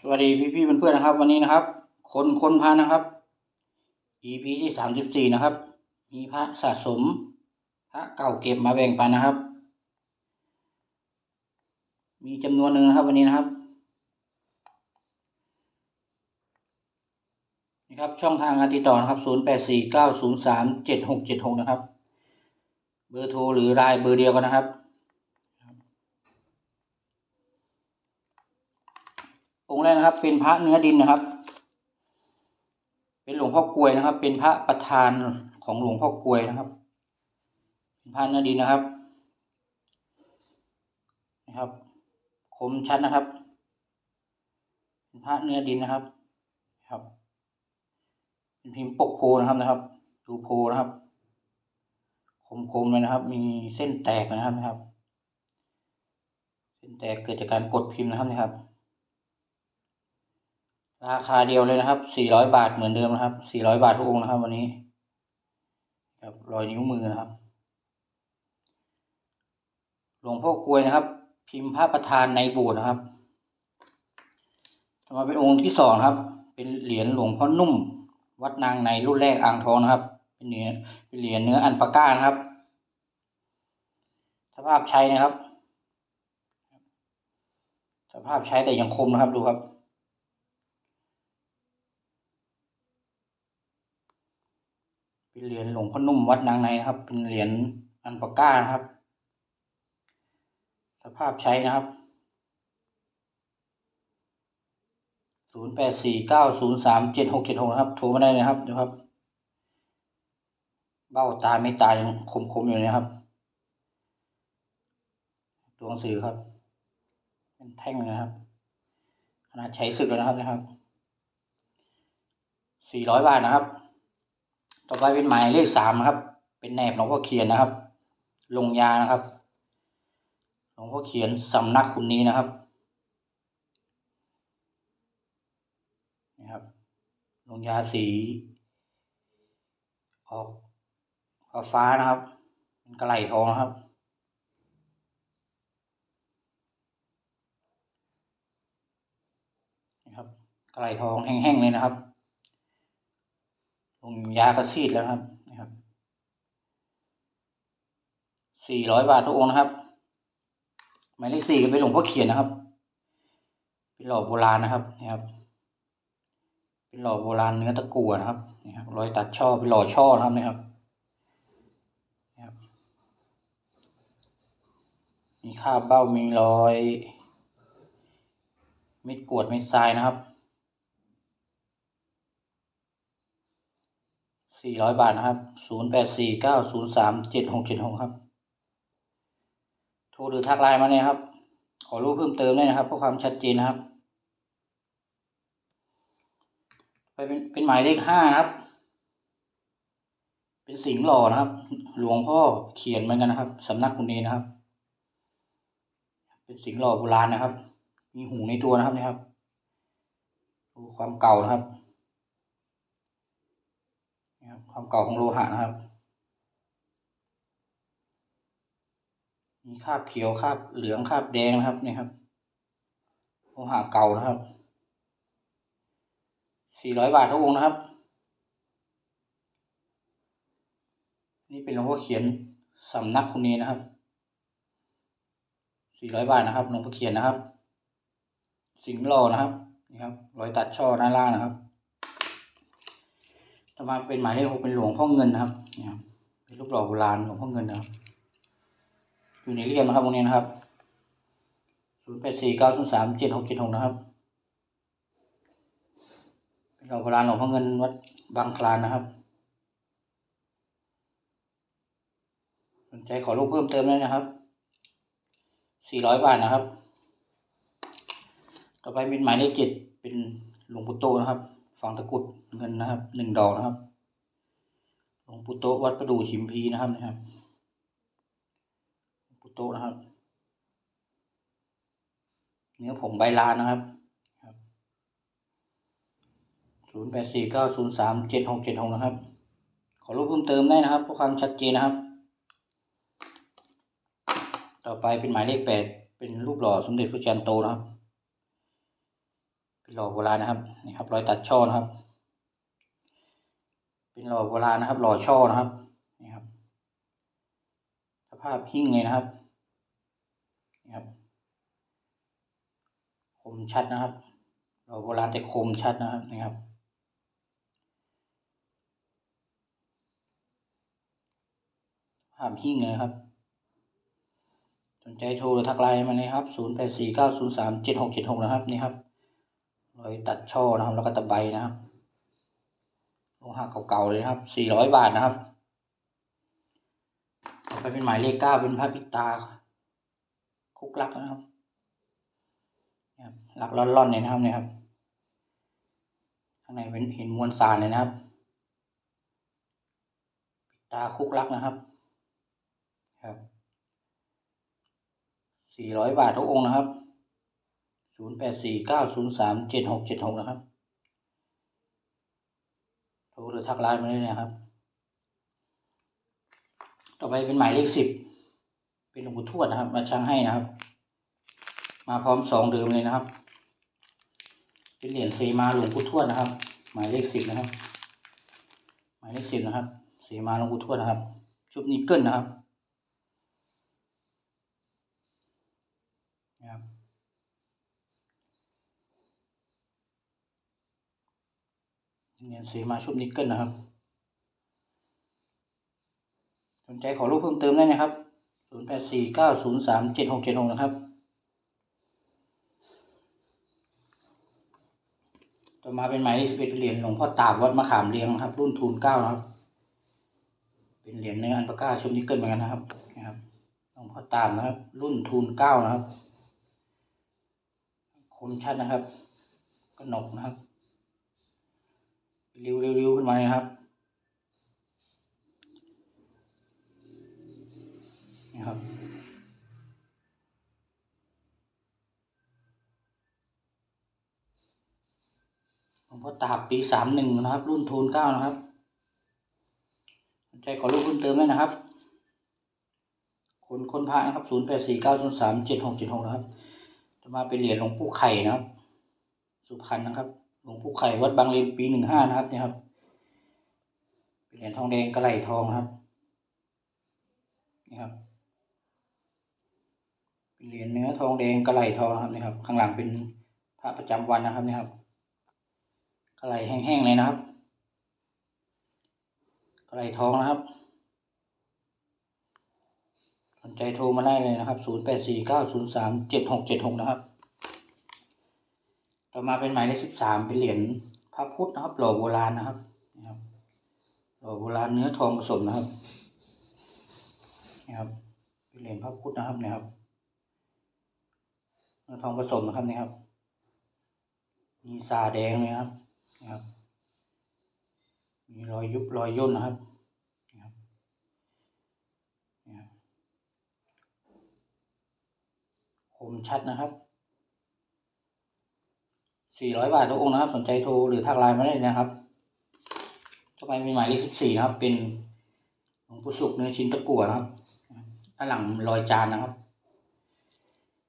สวัสดีพี่ๆเพื่อนๆนะครับ วันนี้นะครับ คนคนพานะครับ EP ที่สามสิบสี่นะครับ มีพระสะสม พระเก่าเก็บมาแบ่งปันนะครับ มีจำนวนหนึ่งนะครับ วันนี้นะครับนี่ครับช่องทางการติดต่อนะครับศูนย์แปดสี่เก้าศูนย์สามเจ็ดหกเจ็ดหกนะครับ เบอร์โทรหรือไลน์เบอร์เดียวกันนะครับ องค์แรกนะครับ เป็นพระเนื้อดินนะครับ เป็นหลวงพ่อกลวยนะครับ เป็นพระประธานของหลวงพ่อกลวยนะครับเป็นพระเนื้อดินนะครับนะครับ คมชัดนะครับเป็นพระเนื้อดินนะครับครับเป็นพิมพ์ปกโพนะครับนะครับ ดูโพนะครับ คมๆเลยนะครับ มีเส้นแตกนะครับนะครับ เส้นแตกเกิดจากการกดพิมพ์นะครับนะครับ ราคาเดียวเลยนะครับ400บาทเหมือนเดิมนะครับ400บาททุกองนะครับ วันนี้กับรอยนิ้วมือนะครับ หลวงพ่อกลวยนะครับ พิมพ์พระประธานในโบสถ์นะครับมาเป็นองค์ที่สองครับ เป็นเหรียญหลวงพ่อนุ่ม วัดนางในรุ่นแรกอ่างทองนะครับ เป็นเหรียญเป็นเหรียญเนื้ออันปาก้านะครับ สภาพใช้นะครับ สภาพใช้แต่ยังคมนะครับดูครับ เป็นเหรียญหลวงพ่อนุ่มวัดนางในนะครับ เป็นเหรียญอันปาก้านะครับ สภาพใช้นะครับศูนย์แปดสี่เก้าศูนย์สามเจ็ดหกเจ็ดหกนะครับ โทรมาได้นะครับเดี๋ยวครับ เบ้าตาไม่ตายังคมๆอยู่นะครับ ตัวหนังสือครับ เป็นแท่งนะครับขนาดใช้ศึกแล้วนะครับนะครับสี่ร้อยบาทนะครับ ต่อไปเป็นหมายเลขสามนะครับ เป็นแนบหลวงพ่อเขียนนะครับ ลงยานะครับ หลวงพ่อเขียนสำนักคุณนี้นะครับนะครับ ลงยาสีออกฟ้าฟ้านะครับเป็นกระไหลทองนะครับนะครับกระไหลทองแห้งๆเลยนะครับ ลงยากระซีดแล้วครับนะครับสี่ร้อยบาททุกองนะครับ หมายเลขสี่ก็เป็นหลวงพ่อเขียนนะครับ เป็นหล่อโบราณนะครับนะครับ เป็นหล่อโบราณเนื้อตะกั่วนะครับนี่ครับรอยตัดช่อเป็นหล่อช่อนะครับนะครับนะครับมีคาบเบ้ามีรอยม็ดกวดม็ดทรายนะครับ สี่ร้อยบาทนะครับศูนย์แปดสี่เก้าศูนย์สามเจ็ดหกเจ็ดหกครับ โทรหรือทักไลน์มาเนี่ยครับ ขอรู้เพิ่มเติมได้นะครับเพื่อความชัดเจนนะครับ ไปเป็นเป็นหมายเลขห้านะครับ เป็นสิงห์หล่อนะครับ หลวงพ่อเขียนเหมือนกันนะครับสำนักคุณเนนะครับ เป็นสิงห์หล่อโบราณนะครับ มีหูในตัวนะครับนะครับดูความเก่านะครับ นะ ความเก่าของโลหะนะครับ มีคราบเขียวคราบเหลืองคราบแดงนะครับนี่ครับ โลหะเก่านะครับสี่ร้อยบาททุกองนะครับ นี่เป็นหลวงพ่อเขียนสำนักคุณนี้นะครับสี่ร้อยบาทนะครับหลวงพ่อเขียนนะครับ สิงหล่อนะครับนี่ครับรอยตัดช่อด้าล่างนะครับ ต่อมาเป็นหมายเลขหกเป็นหลวงพ่อเงินนะครับนี่ครับเป็นรูปหล่อโบราณหลวงพ่อเงินนะครับอยู่ในเรียมนะครับตรงนี้นะครับศูนย์แปดสี่เก้าศูนย์สามเจ็ดหกเจ็ดหกนะครับเป็นหล่อโบราณหลวงพ่อเงินวัดบางคลานนะครับสนใจขอรูปเพิ่มเติมได้นะครับสี่ร้อยบาทนะครับ ต่อไปเป็นหมายเลขเจ็ดเป็นหลวงปู่โตนะครับ ฝั่งตะกุด เงินนะครับหนึ่งดอกนะครับหลวงปู่โตวัดประดู่ชิมพีนะครับนะครับหลวงปู่โตนะครับ เนื้อผงใบลานนะครับศูนย์แปดสี่เก้าศูนย์สามเจ็ดหกเจ็ดหกนะครับ ขอรูปเพิ่มเติมได้นะครับเพื่อความชัดเจนนะครับ ต่อไปเป็นหมายเลขแปดเป็นรูปหล่อสมเด็จพระจันโตนะครับเป็นหล่อโบราณนะครับนี่ครับรอยตัดช่อนะครับ เป็นหล่อโบราณนะครับ หล่อช่อนะครับนี่ครับ สภาพหิ้งเลยนะครับนี่ครับ คมชัดนะครับ หล่อโบราณแต่คมชัดนะครับนี่ครับภาพหิ้งเลยนะครับสนใจโทรหรือทักไลน์มาเลยครับ 0 8 4 9 0 3 7 6 7 6 นะครับ นี่ครับรอยตัดช่อนะครับ แล้วก็ตะไบนะครับ หะเก่าๆเลยนะครับ400บาทนะครับต่อไปเป็นหมายเลขเก้าเป็นพระปิตา คุกลักนะครับนะครับหลักล่อนๆเลยนะครับเนี่ยครับข้างในเป็นเห็นมวลสารเลยนะครับ ปิตาคุกลักนะครับ ครับสี่ร้อยบาททุกองนะครับศูนย์แปดสี่เก้าศูนย์สามเจ็ดหกเจ็ดหกนะครับ รหรือทักไลน์มาได้เลยนะครับ ต่อไปเป็นหมายเลขสิบเป็นหลวงปู่ทวดนะครับ มาช่างให้นะครับ มาพร้อมสองเดิมเลยนะครับ เป็นเหรียญเซมาหลวงปู่ทวดนะครับ หมายเลขสิบนะครับ หมายเลขสิบนะครับเซมาหลวงปู่ทวดนะครับ ชุบนิกเกิลนะครับ เหรียญเซมาชุบนิกเกิลนะครับ สนใจขอรูปเพิ่มเติมได้นะครับศูนย์แปดสี่เก้าศูนย์สามเจ็ดหกเจ็ดหกนะครับ ต่อมาเป็นหมายเลขสิบเอ็ดเหรียญหลวงพ่อตาบวัดมะขามเรียงนะครับ รุ่นทูลเก้านะครับ เป็นเหรียญเนื้ออันปาก้าชุบนิกเกิลเหมือนกันนะครับนะครับหลวงพ่อตามนะครับ รุ่นทูลเก้านะครับ คมชัดนะครับ กระหนกนะครับ ริ้วริ้วๆขึ้นมาเลยนะครับนี่ครับหลวงพ่อตาบปีสามหนึ่งนะครับ รุ่นโทูลเก้านะครับสนใจขอรูปเพิ่มเติมได้นะครับ คนคนพระนะครับศูนย์แปดสี่เก้าศูนย์สามเจ็ดหกเจ็ดหกนะครับ จะมาเป็นเหรียญหลวงปู่ไข่นะครับ สุพรรณนะครับ หลวงปู่ไข่วัดบางเลนปีหนึ่งห้านะครับเนี่ยครับเป็นเหรียญทองแดงกระไหลทองครับนี่ครับเป็นเหรียญเนื้อทองแดงกระไหลทองครับนี่ครับ ข้างหลังเป็นพระประจำวันนะครับนี่ครับกระไหลแห้งๆเลยนะครับกระไหลทองนะครับสนใจโทรมาได้เลยนะครับ 0 8 4 9 0 3 7 6 7 6 นะครับ ต่อมาเป็นหมายเลข13เป็นเหรียญพระพุทธนะครับ หล่อโบราณนะครับนะครับหล่อโบราณเนื้อทองผสมนะครับนะครับ เป็นเหรียญพระพุทธนะครับนะครับเนื้อทองผสมนะครับนี่ครับ มีสาแดงนะครับนะครับ มีรอยยุบรอยย่นนะครับนะครับนะครับคมชัดนะครับ 400 บาททุกองค์นะครับ สนใจโทรหรือทักไลน์มาได้นะครับต่อไปเป็นหมายเลข14นะครับ เป็นหลวงปู่สุกเนื้อชิ้นตะกั่วนะครับด้านหลังรอยจานนะครับ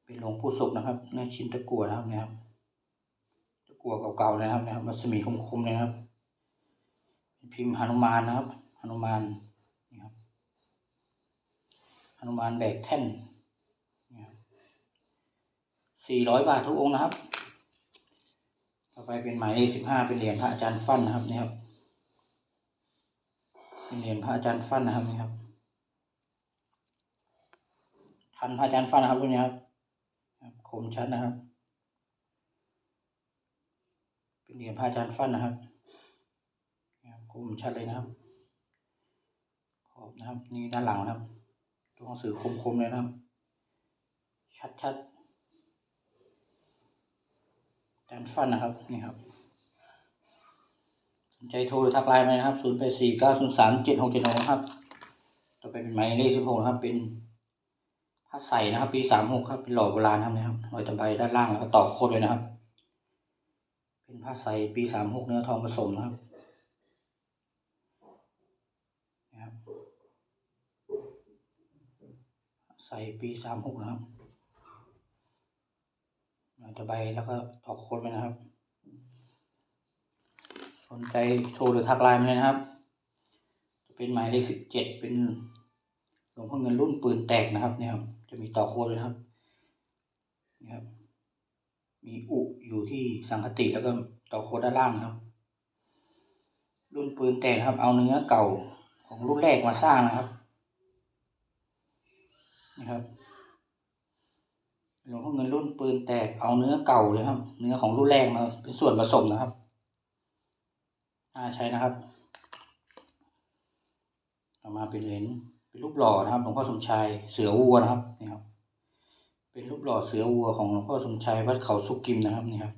เป็นหลวงปู่สุกนะครับเนื้อชิ้นตะกั่วนะครับเนี่ยครับตะกั่วเก่าๆนะครับนะครับรัศมีคมๆเลยนะครับ พิมพ์หนุมานนะครับหนุมานนี่ครับหนุมานแบกแท่นสี่ร้อยบาททุกองค์นะครับ ต่อไปเป็นหมายเลขสิบห้าเป็นเหรียญพระอาจารย์ฟั่นนะครับนี่ครับ เป็นเหรียญพระอาจารย์ฟั่นนะครับนี่ครับทันพระอาจารย์ฟั่นนะครับรุ่นนี้ครับครับคมชัดนะครับ เป็นเหรียญพระอาจารย์ฟั่นนะครับครับคมชัดเลยนะครับขอบนะครับนี่ด้านหลังนะครับตัวหนังสือคมๆเลยนะครับ ชัดๆ อาจารฟันนะครับนี่ครับสนใจโทรหรือทักไลน์มานะครับ0 8 4 9 0 3 7 6 7 6นะครับต่อไปเป็นหมายเลข16นะครับ เป็นผ้าใสนะครับ ปี36ครับเป็นหล่อโบราณครับนะครับรอยตะไบด้านล่างแล้วก็ต่อโคตรเลยนะครับ เป็นผ้าใสปี36เนื้อทองผสมนะครับใส่ปี36นะครับ ตะไบแล้วก็ต่อโคตรไปนะครับ สนใจโทรหรือทักไลน์มาเลยนะครับ จะเป็นหมายเลขสิบเจ็ดเป็นหลวงพ่อเงินรุ่นปืนแตกนะครับเนี่ยครับ จะมีต่อโค้ดเลยนะครับนี่ครับ มีอุอยู่ที่สังคติแล้วก็ต่อโค้ดด้านล่างนะครับ รุ่นปืนแตกครับ เอาเนื้อเก่าของรุ่นแรกมาสร้างนะครับนะครับ หลวงพ่อเงินรุ่นปืนแตกเอาเนื้อเก่าเลยครับ เนื้อของรุ่นแรกมาเป็นส่วนผสมนะครับน่าใช้นะครับเอามาเป็นเหรียญเป็นรูปหล่อนะครับหลวงพ่อสมชายเสือวัวนะครับนี่ครับ เป็นรูปหล่อเสือวัวของหลวงพ่อสมชายวัดเขาสุกิมนะครับนี่ครับ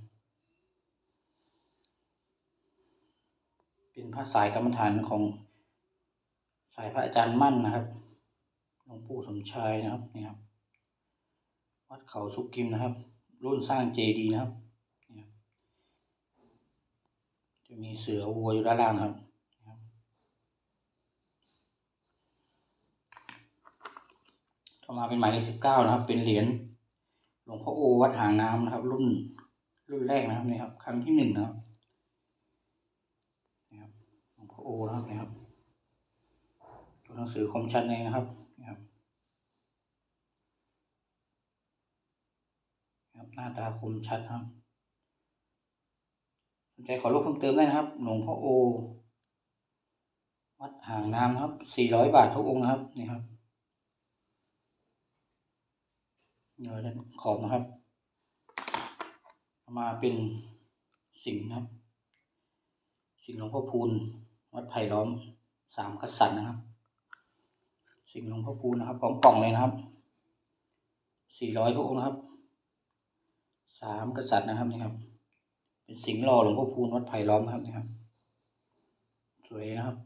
เป็นพระสายกรรมฐานของสายพระอาจารย์มั่นนะครับหลวงปู่สมชายนะครับนี่ครับ วัดเขาสุกิมนะครับ รุ่นสร้างเจดีนะครับนี่ครับ จะมีเสือวัวอยู่ด้านล่างครับต่อมาเป็นหมายเลขสิบเก้านะครับ เป็นเหรียญหลวงพ่อโอวัดหางน้ำนะครับ รุ่นรุ่นแรกนะครับนี่ครับ ครั้งที่หนึ่งนะครับหลวงพ่อโอนะครับนี่ครับตัวหนังสือคมชัดเลยนะครับนี่ครับ ครับ หน้าตาคมชัดครับสนใจขอรูปเพิ่มเติมได้นะครับ หลวงพ่อโอ วัดห่างน้ำครับสี่ร้อยบาททุกองค์นะครับนี่ครับเดี๋ยวด้านขอบนะครับ มาเป็นสิ่งนะครับ สิ่งหลวงพ่อพูนวัดไผ่ล้อมสามกษัตริย์นะครับ สิ่งห์หลวงพ่อพูนนะครับ ของกล่องเลยนะครับสี่ร้อยทุกองค์นะครับ สามกษัตริย์นะครับนี่ครับ เป็นสิงห์หล่อหลวงพ่อพูนวัดไผ่ล้อมนะครับนี่ครับ สวยนะครับ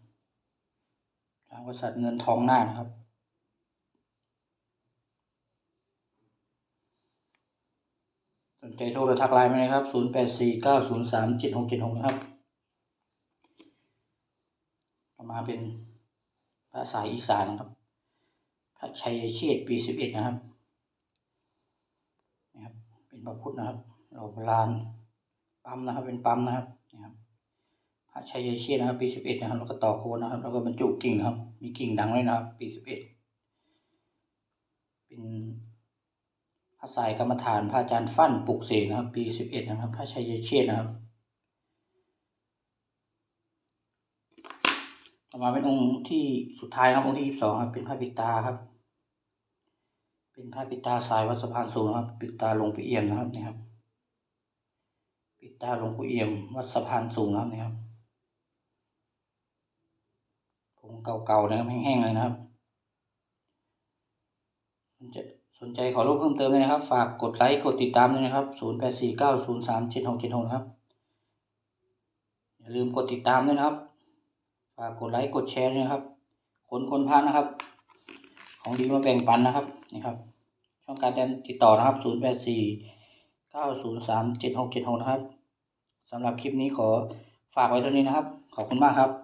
สามกษัตริย์เงินทองหน้านะครับสนใจโทรหรือทักไลน์มาเลยครับศูนย์แปดสี่เก้าศูนย์สามเจ็ดหกเจ็ดหกนะครับต่อมาเป็นภาษาอีสานนะครับพระชัยเชษฐ์ปีสิบเอ็ดนะครับ เป็นพระพุทธนะครับเราโบราณปั๊มนะครับ เป็นปั๊มนะครับนะครับพระชัยเชษฐ์นะครับ ปีสิบเอ็ดนะครับ แล้วก็ต่อโคนนะครับ แล้วก็บรรจุกิ่งครับ มีกิ่งดังด้วยนะครับ ปีสิบเอ็ดเป็นพระสายกรรมฐานพระอาจารย์ฟั่นปลุกเสกนะครับ ปีสิบเอ็ดนะครับ พระชัยเชษฐ์นะครับต่อมาเป็นองค์ที่สุดท้ายนะครับองค์ที่ยี่สิบสองครับเป็นพระปิตาครับ เป็นพระปิตาสายวัดสะพานสูงนะครับ ปิตาหลวงปู่เอี่ยมนะครับนี่ครับ ปิตาหลวงปู่เอี่ยม วัดสะพานสูงนะครับนี่ครับผงเก่าๆนะครับแห้งๆเลยนะครับสนใจขอรูปเพิ่มเติมเลยนะครับ ฝากกดไลค์กดติดตามด้วยนะครับศูนย์แปดสี่เก้าศูนย์สามเจ็ดหกเจ็ดหกครับ อย่าลืมกดติดตามด้วยนะครับ ฝากกดไลค์กดแชร์ด้วยนะครับคนคนพระนะครับ ของดีมาแบ่งปันนะครับ นะครับ ช่องการติดต่อนะครับ 0 8 4 9 0 3 7 6 7 6 นะครับสำหรับคลิปนี้ขอฝากไว้เท่านี้นะครับ ขอบคุณมากครับ